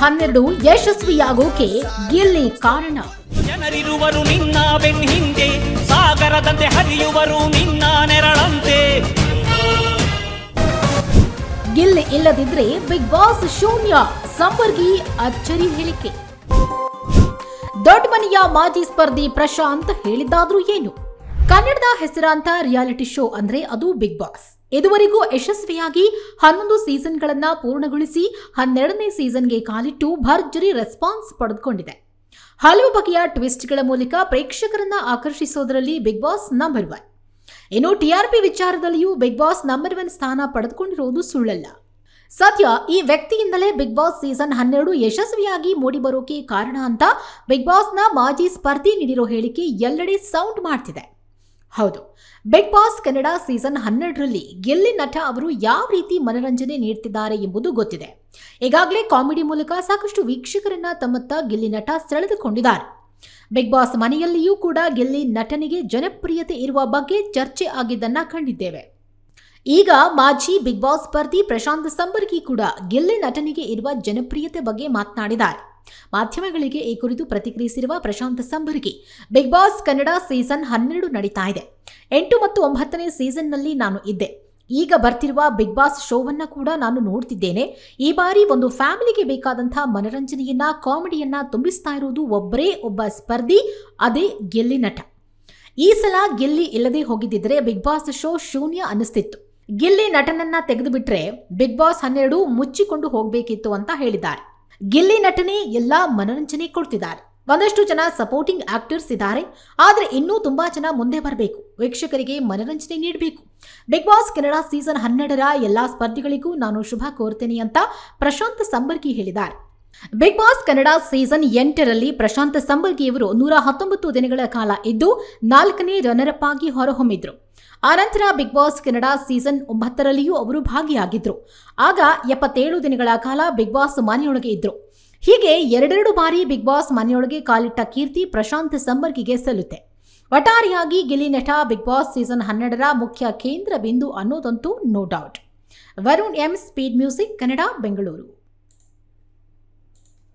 ಹನ್ನೆರಡು ಯಶಸ್ವಿಯಾಗೋಕೆ ಗಿಲ್ಲಿ ಕಾರಣ. ಜನರಿರುವರು ನಿನ್ನ ಬೆನ್ ಹಿಂದೆ ಸಾಗರದಂತೆ ಹರಿಯುವರು ನಿನ್ನ ನೆರಳಂತೆ. ಗಿಲ್ಲಿ ಇಲ್ಲದಿದ್ರೆ ಬಿಗ್ ಬಾಸ್ ಶೂನ್ಯ ಸಂಪರ್ಗಿ ಅಚ್ಚರಿ ಹೇಳಿಕೆ. ದೊಡ್ಡ ಮನೆಯ ಮಾಜಿ ಸ್ಪರ್ಧಿ ಪ್ರಶಾಂತ್ ಹೇಳಿದ್ದಾದ್ರೂ ಏನು? ಕನ್ನಡದ ಹೆಸರಾಂತ ರಿಯಾಲಿಟಿ ಶೋ ಅಂದ್ರೆ ಅದು ಬಿಗ್ ಬಾಸ್ ಇದುವರೆಗೂ ಯಶಸ್ವಿಯಾಗಿ ಹನ್ನೊಂದು ಸೀಸನ್ಗಳನ್ನ ಪೂರ್ಣಗೊಳಿಸಿ ಹನ್ನೆರಡನೇ ಸೀಸನ್ಗೆ ಕಾಲಿಟ್ಟು ಭರ್ಜರಿ ರೆಸ್ಪಾನ್ಸ್ ಪಡೆದುಕೊಂಡಿದೆ. ಹಲವು ಬಗೆಯ ಟ್ವಿಸ್ಟ್ಗಳ ಮೂಲಕ ಪ್ರೇಕ್ಷಕರನ್ನ ಆಕರ್ಷಿಸೋದರಲ್ಲಿ ಬಿಗ್ ಬಾಸ್ ನಂಬರ್ ಒನ್ ಇನ್ನು ಟಿಆರ್ಪಿ ವಿಚಾರದಲ್ಲಿಯೂ ಬಿಗ್ ಬಾಸ್ ನಂಬರ್ ಒನ್ ಸ್ಥಾನ ಪಡೆದುಕೊಂಡಿರುವುದು ಸುಳ್ಳಲ್ಲ. ಸದ್ಯ ಈ ವ್ಯಕ್ತಿಯಿಂದಲೇ ಬಿಗ್ ಬಾಸ್ ಸೀಸನ್ ಹನ್ನೆರಡು ಯಶಸ್ವಿಯಾಗಿ ಮೂಡಿಬರೋಕೆ ಕಾರಣ ಅಂತ ಬಿಗ್ ಬಾಸ್ನ ಮಾಜಿ ಸ್ಪರ್ಧಿ ನೀಡಿರೋ ಹೇಳಿಕೆ ಎಲ್ಲೆಡೆ ಸೌಂಡ್ ಮಾಡ್ತಿದೆ. ಹೌದು. ಬಿಗ್ ಬಾಸ್ ಕನ್ನಡ ಸೀಸನ್ ಹನ್ನೆರಡರಲ್ಲಿ ಗೆಲ್ಲಿ ನಟ ಅವರು ಯಾವ ರೀತಿ ಮನರಂಜನೆ ನೀಡ್ತಿದ್ದಾರೆ ಎಂಬುದು ಗೊತ್ತಿದೆ. ಈಗಾಗಲೇ ಕಾಮಿಡಿ ಮೂಲಕ ಸಾಕಷ್ಟು ವೀಕ್ಷಕರನ್ನ ತಮ್ಮತ್ತ ಗೆಲ್ಲಿ ನಟ ಸೆಳೆದುಕೊಂಡಿದ್ದಾರೆ. ಬಿಗ್ ಬಾಸ್ ಮನೆಯಲ್ಲಿಯೂ ಕೂಡ ಗೆಲ್ಲಿ ನಟನಿಗೆ ಜನಪ್ರಿಯತೆ ಇರುವ ಬಗ್ಗೆ ಚರ್ಚೆ ಆಗಿದ್ದನ್ನ ಕಂಡಿದ್ದೇವೆ. ಈಗ ಮಾಜಿ ಬಿಗ್ ಬಾಸ್ ಸ್ಪರ್ಧಿ ಪ್ರಶಾಂತ್ ಸಂಬರ್ಗಿ ಕೂಡ ಗೆಲ್ಲಿ ನಟನಿಗೆ ಇರುವ ಜನಪ್ರಿಯತೆ ಬಗ್ಗೆ ಮಾತನಾಡಿದ್ದಾರೆ. ಮಾಧ್ಯಮಗಳಿಗೆ ಈ ಕುರಿತು ಪ್ರತಿಕ್ರಿಯಿಸಿರುವ Prashanth Sambargi big boss Kannada season ಹನ್ನೆರಡು ನಡೀತಾ ಇದೆ. ಎಂಟು ಮತ್ತು ಒಂಬತ್ತನೇ ಸೀಸನ್ನಲ್ಲಿ ನಾನು ಇದ್ದೆ. ಈಗ ಬರ್ತಿರುವ ಬಿಗ್ ಬಾಸ್ ಶೋವನ್ನ ಕೂಡ ನಾನು ನೋಡ್ತಿದ್ದೇನೆ. ಈ ಬಾರಿ ಒಂದು ಫ್ಯಾಮಿಲಿಗೆ ಬೇಕಾದಂಥ ಮನರಂಜನೆಯನ್ನ, ಕಾಮಿಡಿಯನ್ನ ತುಂಬಿಸ್ತಾ ಇರುವುದು ಒಬ್ಬರೇ ಒಬ್ಬ ಸ್ಪರ್ಧಿ, ಅದೇ ಗೆಲ್ಲಿ ನಟ. ಈ ಸಲ ಗೆಲ್ಲಿ ಇಲ್ಲದೆ ಹೋಗಿದ್ದಿದ್ರೆ ಬಿಗ್ ಬಾಸ್ ಶೋ ಶೂನ್ಯ ಅನ್ನಿಸ್ತಿತ್ತು. ಗೆಲ್ಲಿ ನಟನನ್ನ ತೆಗೆದುಬಿಟ್ರೆ ಬಿಗ್ ಬಾಸ್ ಹನ್ನೆರಡು ಮುಚ್ಚಿಕೊಂಡು ಹೋಗಬೇಕಿತ್ತು ಅಂತ ಹೇಳಿದ್ದಾರೆ. ಗಿಲ್ಲಿ ನಟನೆ ಎಲ್ಲ ಮನರಂಜನೆ ಕೊಡ್ತಿದ್ದಾರೆ. ಒಂದಷ್ಟು ಜನ ಸಪೋರ್ಟಿಂಗ್ ಆಕ್ಟರ್ಸ್ ಇದ್ದಾರೆ. ಆದರೆ ಇನ್ನೂ ತುಂಬಾ ಜನ ಮುಂದೆ ಬರಬೇಕು. ವೀಕ್ಷಕರಿಗೆ ಮನರಂಜನೆ ನೀಡಬೇಕು. ಬಿಗ್ ಬಾಸ್ ಕೆನಡಾ ಸೀಸನ್ ಹನ್ನೆರಡರ ಎಲ್ಲಾ ಸ್ಪರ್ಧಿಗಳಿಗೂ ನಾನು ಶುಭ ಕೋರ್ತೇನೆ ಅಂತ ಪ್ರಶಾಂತ್ ಸಂಬರ್ಗಿ ಹೇಳಿದ್ದಾರೆ. ಬಿಗ್ ಬಾಸ್ ಕನ್ನಡ ಸೀಸನ್ ಎಂಟರಲ್ಲಿ ಪ್ರಶಾಂತ್ ಸಂಬರ್ಗಿಯವರು ನೂರ ಹತ್ತೊಂಬತ್ತು ದಿನಗಳ ಕಾಲ ಇದ್ದು ನಾಲ್ಕನೇ ರನ್ನರ್ ಅಪ್ ಆಗಿ ಹೊರಹೊಮ್ಮಿದ್ರು. ಆನಂತರ ಬಿಗ್ ಬಾಸ್ ಕನ್ನಡ ಸೀಸನ್ ಒಂಬತ್ತರಲ್ಲಿಯೂ ಅವರು ಭಾಗಿಯಾಗಿದ್ರು. ಆಗ ಎಪ್ಪತ್ತೇಳು ದಿನಗಳ ಕಾಲ ಬಿಗ್ ಬಾಸ್ ಮನೆಯೊಳಗೆ ಇದ್ರು. ಹೀಗೆ ಎರಡೆರಡು ಬಾರಿ ಬಿಗ್ ಬಾಸ್ ಮನೆಯೊಳಗೆ ಕಾಲಿಟ್ಟ ಕೀರ್ತಿ ಪ್ರಶಾಂತ್ ಸಂಬರ್ಗಿಗೆ ಸಲ್ಲುತ್ತೆ. ಒಟ್ಟಾರೆಯಾಗಿ ಗಿಲಿ ನಟ ಬಿಗ್ ಬಾಸ್ ಸೀಸನ್ ಹನ್ನೆರಡರ ಮುಖ್ಯ ಕೇಂದ್ರ ಬಿಂದು ಅನ್ನೋದಂತೂ no doubt Varun M speed music Kannada Bengaluru